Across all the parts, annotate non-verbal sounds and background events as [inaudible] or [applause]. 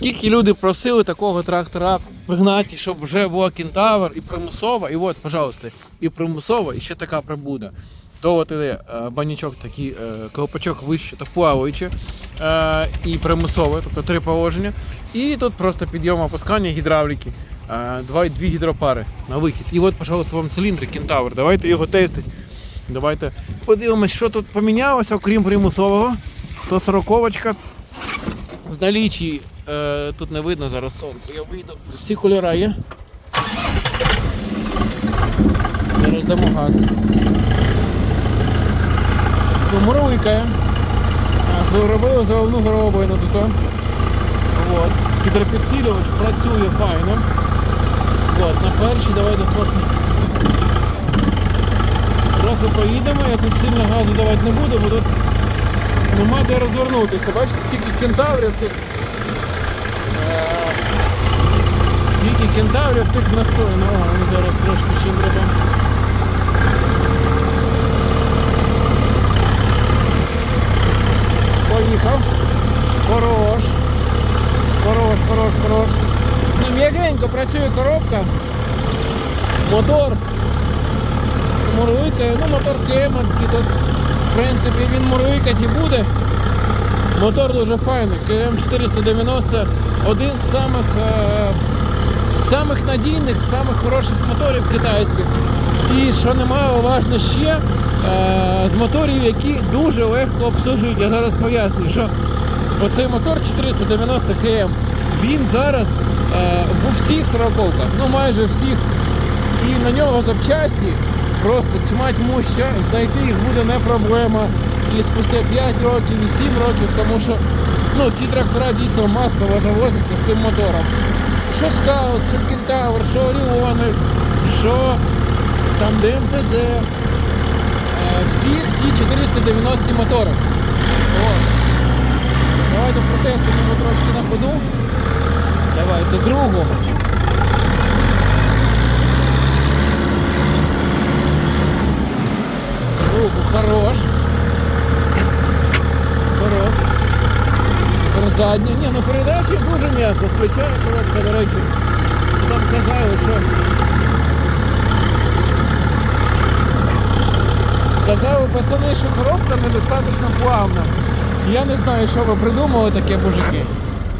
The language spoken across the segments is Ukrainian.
Скільки люди просили такого трактора пригнати, щоб вже була кентавр і примусова, і от, пожалуйста, і примусова, і ще така прибуда. То от іде банячок такий, е, колпачок вище та плаваючи, е, і примусове, тобто три положення. І тут просто підйом опускання гідравліки. Е, два, дві гідропари на вихід. І от, пожалуйста, вам циліндр кентавр. Давайте його тестить. Давайте подивимось, що тут помінялося, окрім примусового. То сороковочка в налічі е, тут не видно зараз сонце. Я вийду. Всі кольори є. Зараз дамо газ. Муровика. Зробили заливну горобину тут. От. Гідропідсилювач працює файно. От, на першій давайте трохи. Трохи поїдемо, я тут сильно газу давати не буду, бо тут нема де розвернутися. Бачите, скільки кентаврів тут. Е, Скільки кентаврів тих настоїно. О, вони зараз трошки ще треба. Поїхав. Хорош. Хорош, хорош, хорош. Ну, м'ягенько працює коробка. Мотор. Мурликає. Ну, мотор кемовський тут. В принципі, він мурликати і буде. Мотор дуже файний. КМ 490 один з самих, е, самих надійних, самих хороших моторів китайських. І що немаловажно ще, е, з моторів, які дуже легко обслужують. Я зараз поясню, що оцей мотор 490 КМ, він зараз е, в усіх сороковках, ну майже всіх. І на нього запчасті просто тьмать муща, знайти їх буде не проблема. І спустя 5 років і 7 років, тому що ну, ті трактора дійсно масово завозяться з тим мотором. Що скаут, що кентавр, що Оріони, що там ДМТЗ. Всіх ті 490 мотори. От. Давайте протестимо трошки на ходу. Давайте другу. Руку хорош. Хорош. Тепер задню. Ні, ну передачі дуже м'яко. Включає коробка, до речі. Там казали, що. Казали пацани, що коробка недостатньо плавна. Я не знаю, що ви придумали таке, мужики.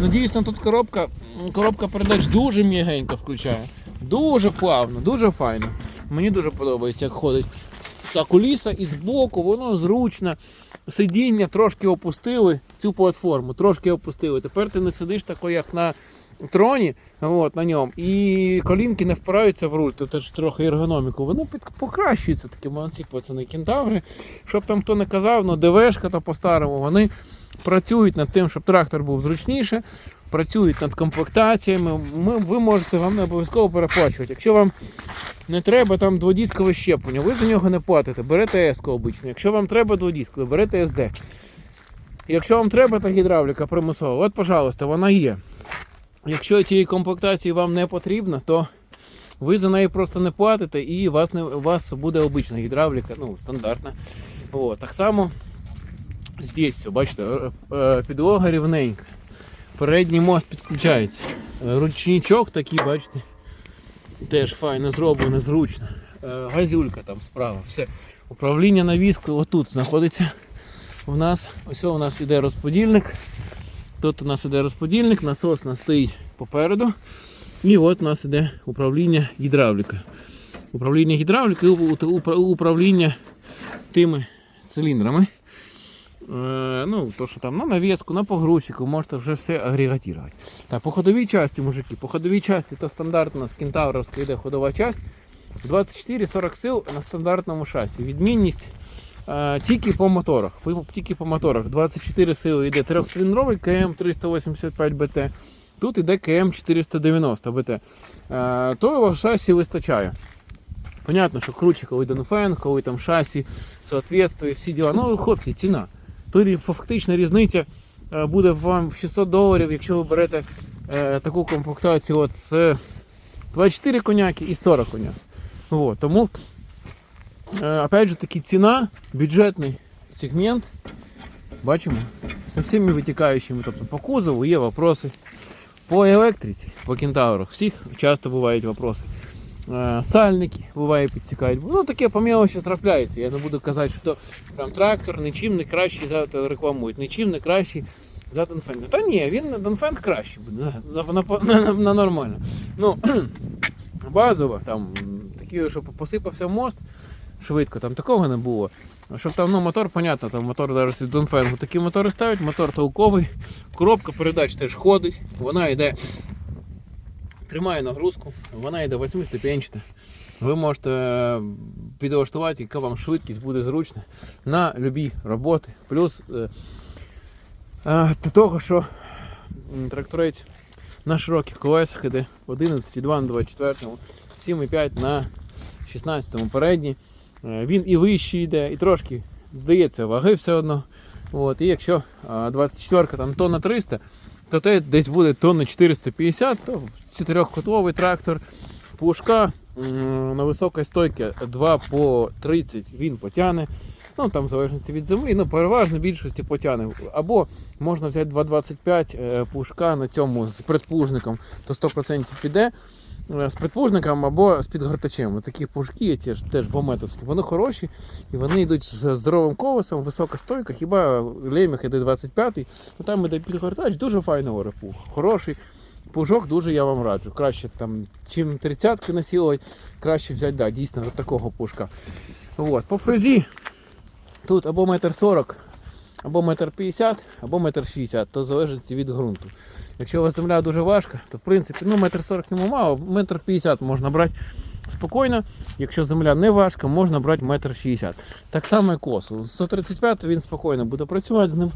Ну дійсно тут коробка, коробка передач дуже м'ягенько включає. Дуже плавно, дуже файно. Мені дуже подобається, як ходить. Ця куліса і збоку, воно зручно. Сидіння трошки опустили цю платформу, трошки опустили. Тепер ти не сидиш тако, як на троні, от, на ньому, і колінки не впираються в руль, то теж трохи ергономіку. Воно під, покращується, такі молодці пацани кентаври. Щоб там хто не казав, ну ДВшка то по-старому, вони працюють над тим, щоб трактор був зручніше, працюють над комплектаціями. Ми, ви можете вам не обов'язково переплачувати. Якщо вам не треба там дводіскове щеплення, ви за нього не платите, берете еску обичну. Якщо вам треба дводіскове, берете СД. Якщо вам треба та гідравліка примусова, от, пожалуйста, вона є. Якщо цієї комплектації вам не потрібно, то ви за неї просто не платите і у вас, вас буде обична гідравліка, ну, стандартна. От, так само здесь бачите, е, е, підлога рівненька. Передній мост підключається. Ручничок такий, бачите, теж файно зроблено, зручно. Е, Газюлька там справа. Все. Управління навіскою отут знаходиться. У нас ось у нас іде розподільник. Тут у нас іде розподільник, насос у нас стоїть попереду. І от у нас іде управління гідравлікою. Управління гідравлікою управління тими циліндрами. Е, ну, то, що там на навіску, на погрузчику, можете вже все агрегатувати. Так, по ходовій часті, мужики, по ходовій часті то стандартна у кентавровська йде ходова часть. 24-40 сил на стандартному шасі. Відмінність е, тільки по моторах. Тільки по моторах. 24 сили йде трьохциліндровий КМ 385 БТ. Тут йде КМ 490 БТ. Е, то шасі вистачає. Понятно, що круче, коли Донфен, коли там шасі соответствує, всі діла. Ну, хлопці, ціна. Рі- фактично різниця е, буде вам в 600 доларів, якщо ви берете е, таку комплектацію от з 24 коняки і 40 коняк. Вот, тому, е, опять же таки, ціна, бюджетний сегмент. Бачимо, со всіми витікаючими, тобто по кузову є вопроси. По електриці, по кентаврах, всіх часто бувають вопроси. Е, Сальники буває підтікають. Ну таке по мелочі трапляється. Я не буду казати, що прям трактор нічим не кращий за рекламують, нічим не кращий за Донфенга. Та ні, він на Донфенг кращий буде, на, на, на, на, нормально. Ну, [clears throat] базово, там такі, що посипався мост швидко, там такого не було. Щоб там ну, мотор, понятно, там мотор зараз від Донфенгу. Такі мотори ставлять, мотор толковий, коробка передач теж ходить, вона йде, тримає нагрузку, вона йде 8 ступенчата. Ви можете е, підлаштувати, яка вам швидкість буде зручна на любі роботи. Плюс е, е, до того, що тракторець на широких колесах іде 11,2 на 24, 7,5 на 16 передній. Він і вищий йде, і трошки додається ваги все одно. От, і якщо 24 там тонна 300, то те десь буде тонна 450, то чотирьохкотловий трактор, пушка на високій стойці 2 по 30 він потягне. Ну там в залежності від землі, ну переважно більшості потягне. Або можна взяти 2,25 е, пушка на цьому з предпужником, то 100% піде. Е, З предпужником або з підгортачем. Такі пушки, ці ж теж бометовські, вони хороші і вони йдуть з здоровим колесом, висока стойка. Хіба леміх іде 25-й, ну там іде підгортач, дуже файний орепух. Хороший пужок, дуже я вам раджу. Краще там, чим 30-ки насілувати, краще взяти, да, дійсно, от такого пушка. От. По фрезі тут або метр 40, або метр 50, або метр 60, то залежить від ґрунту. Якщо у вас земля дуже важка, то в принципі ну, метр 40 йому мало, метр 50 можна брати спокійно. Якщо земля не важка, можна брати метр 60. Так само і косу. 135 він спокійно буде працювати з ним.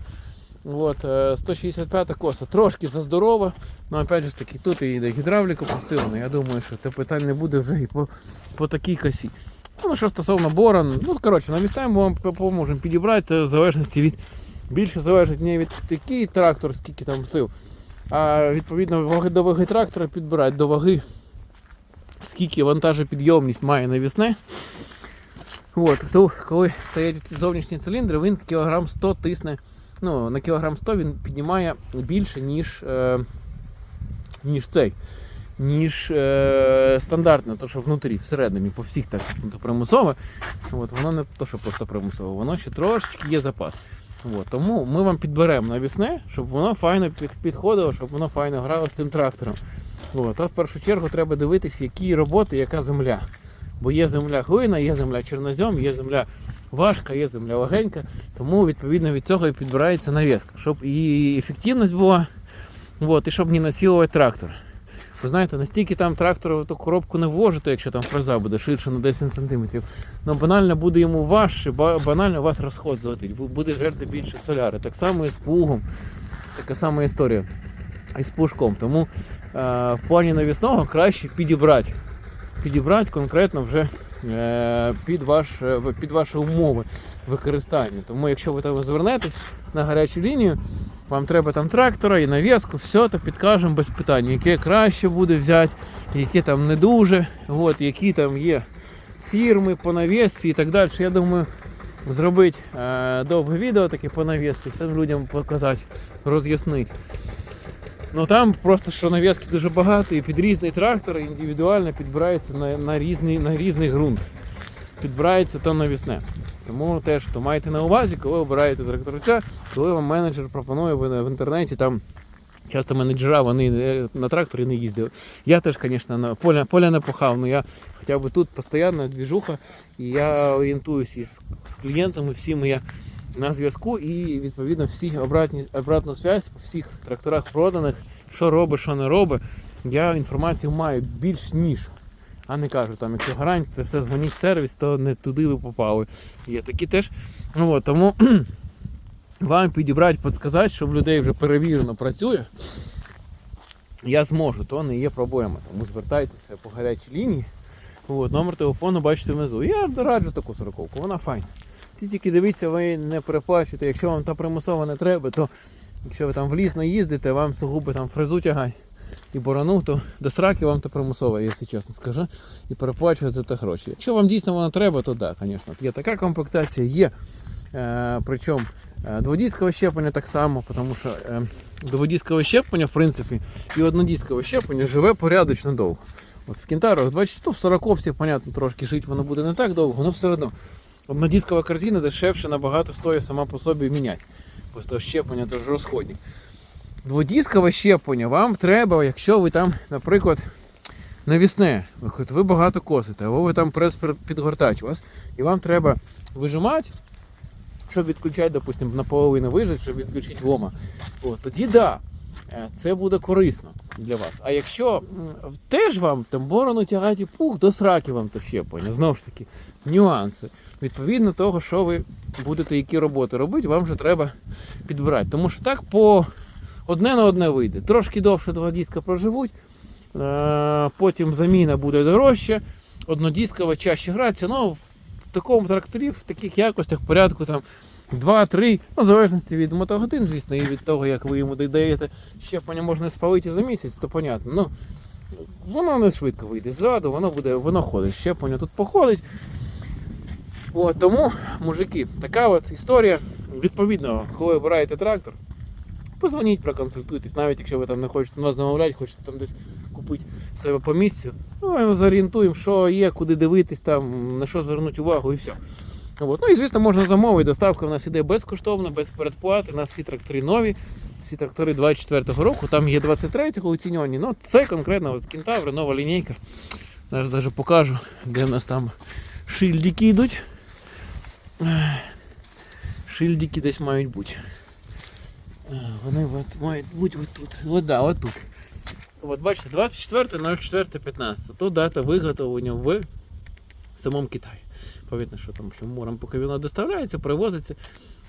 От, е, 165 коса трошки заздорова, але опять же таки тут і гідравліка посилена. Я думаю, що те питань не буде вже і по, по такій косі. Ну, що стосовно борон, ну коротше, навістаємо вам поможемо підібрати в залежності від більше залежить не від такий трактор, скільки там сил, а відповідно ваги до ваги трактора підбирати до ваги, скільки вантажопідйомність має навісне. От, то коли стоять зовнішні циліндри, він кілограм 100 тисне. Ну, на кілограм 100 він піднімає більше, ніж, е, ніж цей. Ніж е, стандартне, то що внутрі, всередині, по всіх так ну, примусове. От, воно не то, що просто примусове, воно ще трошечки є запас. От, тому ми вам підберемо навісне, щоб воно файно підходило, щоб воно файно грало з тим трактором. От, а в першу чергу треба дивитися, які роботи, яка земля. Бо є земля глина, є земля чорнозем, є земля важка, є земля легенька. Тому відповідно від цього і підбирається навіска, щоб і ефективність була, от, і щоб не насилувати трактор. Ви знаєте, настільки там трактор в ту коробку не вложите, якщо там фреза буде ширше на 10 см. Ну банально буде йому важче, банально вас розход злетить, бу- буде жерти більше соляри. Так само і з плугом, така сама історія. І з пушком. Тому е, в плані навісного краще підібрати. Підібрати конкретно вже під, ваш, е, під ваші умови використання. Тому якщо ви там звернетесь на гарячу лінію, вам треба там трактора і навіску, все, то підкажемо без питань, яке краще буде взяти, яке там не дуже, от, які там є фірми по навісці і так далі. Я думаю, зробити е, довге відео таке по навісці, всім людям показати, роз'яснити. Ну там просто що нав'язки дуже багато і під різний трактор індивідуально підбирається на, на, різний, на різний ґрунт. Підбирається то навісне. Тому теж то маєте на увазі, коли обираєте тракторця, коли вам менеджер пропонує в, інтернеті там. Часто менеджера вони е, на тракторі не їздили. Я теж, звісно, на поля, поля не пахав, але я хоча б тут постійно двіжуха, і я орієнтуюсь із з клієнтами, всіми я на зв'язку і відповідно всі обратні, обратну зв'язь по всіх тракторах проданих, що робить, що не робить. Я інформацію маю більш ніж. А не кажу, там, якщо гарантія, то все дзвоніть сервіс, то не туди ви попали. Є такі теж. Ну, от, тому [clears throat] вам підібрати, підсказати, що в людей вже перевірено працює. Я зможу, то не є проблема. Тому звертайтеся по гарячій лінії. От, номер телефону бачите внизу. Я раджу таку сороковку, вона файна. Ті тільки дивіться, ви не переплачуєте. Якщо вам та примусова не треба, то якщо ви там в ліс не їздите, вам сугубо там фрезу тягай і борону, то до сраки вам та примусова, якщо чесно скажу, і переплачують за те гроші. Якщо вам дійсно вона треба, то так, звісно. Є така комплектація, є Е, причому е, дводіскове щеплення так само, тому що е, дводіскове щеплення, в принципі, і однодіскове щеплення живе порядочно довго. Ось в кінтарах, бачите, то в сороковці, понятно, трошки жити воно буде не так довго, але все одно. Однодіскова корзина дешевше набагато стоїть сама по собі міняти. Просто щеплення це ж розходник. Дводіскове щеплення вам треба, якщо ви там, наприклад, навісне, ви багато косите, або ви там прес підгортач у вас, і вам треба вижимати, щоб відключати, допустимо, наполовину вижать, щоб відключити вома. От, тоді да, е, це буде корисно для вас. А якщо теж вам там борону тягати пух, до сраки вам то щеплення, знову ж таки, нюанси. Відповідно того, що ви будете які роботи робити, вам вже треба підбирати. Тому що так по одне на одне вийде. Трошки довше два диска проживуть, е, потім заміна буде дорожча, однодіскова чаще грається. Ну, в такому тракторі, в таких якостях, порядку там 2-3, ну, в залежності від мотогодин, звісно, і від того, як ви йому додаєте щеплення можна спалити за місяць, то понятно. Ну, воно не швидко вийде ззаду, воно буде, воно ходить. Щеплення тут походить. От, тому, мужики, така от історія. Відповідно, коли обираєте трактор, позвоніть, проконсультуйтесь, навіть якщо ви там не хочете нас замовляти, хочете там десь купити себе по місцю. Ну, ми зорієнтуємо, що є, куди дивитись, там, на що звернути увагу і все. От. Ну і звісно, можна замовити. Доставка в нас іде безкоштовно, без передплати. У нас всі трактори нові, всі трактори 24-го року, там є 23-го оцінювані. Ну, це конкретно от Кентаври, нова лінійка. Зараз навіть покажу, де в нас там шильдики йдуть. Шильдики десь мають бути. Вони от, мають бути от тут. От, да, от тут. От бачите, 24.04.15. То дата виготовлення в самому Китаї. Повідно, що там що морем, поки воно доставляється, привозиться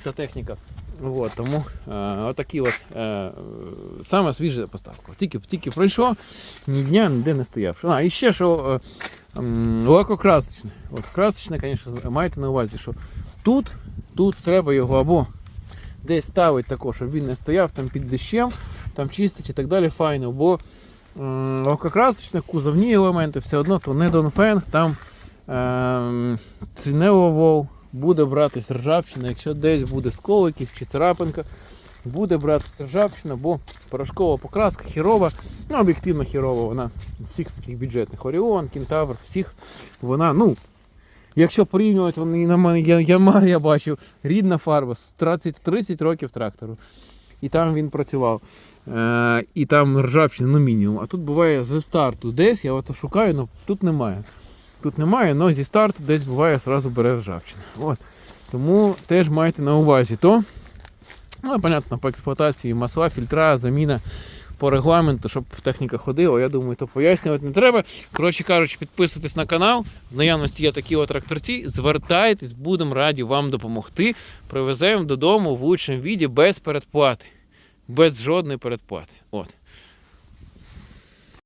та техніка. От, тому е, отакі от е, саме свіжа поставка. Тільки, тільки пройшло, ні дня ніде не стояв. А, і ще що е, лакокрасочне. От красочне, звісно, майте на увазі, що тут, тут треба його або десь ставити також, щоб він не стояв там під дощем, там чистить і так далі, файно. Бо лакокрасочне, кузовні елементи, все одно то не Донфен, там цінеовол буде братись ржавчина, якщо десь буде скол чи царапинка, буде братися ржавчина, бо порошкова покраска хірова, ну об'єктивно хірова, вона всіх таких бюджетних Оріон, Кентавр, всіх вона, ну. Якщо порівнювати, вони на мене я, Ямар я бачив, рідна фарба з 30, 30 років трактору. І там він працював. Е, і там ржавчина, ну мінімум. А тут буває зі старту десь, я ото шукаю, але тут немає. Тут немає, але зі старту десь буває, одразу бере ржавчина. От. Тому теж майте на увазі то. Ну, понятно, по експлуатації масла, фільтра, заміна по регламенту, щоб техніка ходила, я думаю, то пояснювати не треба. Коротше кажучи, підписуйтесь на канал. В наявності є такі от тракторці. Звертайтесь, будемо раді вам допомогти. Привеземо додому в лучшому віді без передплати. Без жодної передплати. От.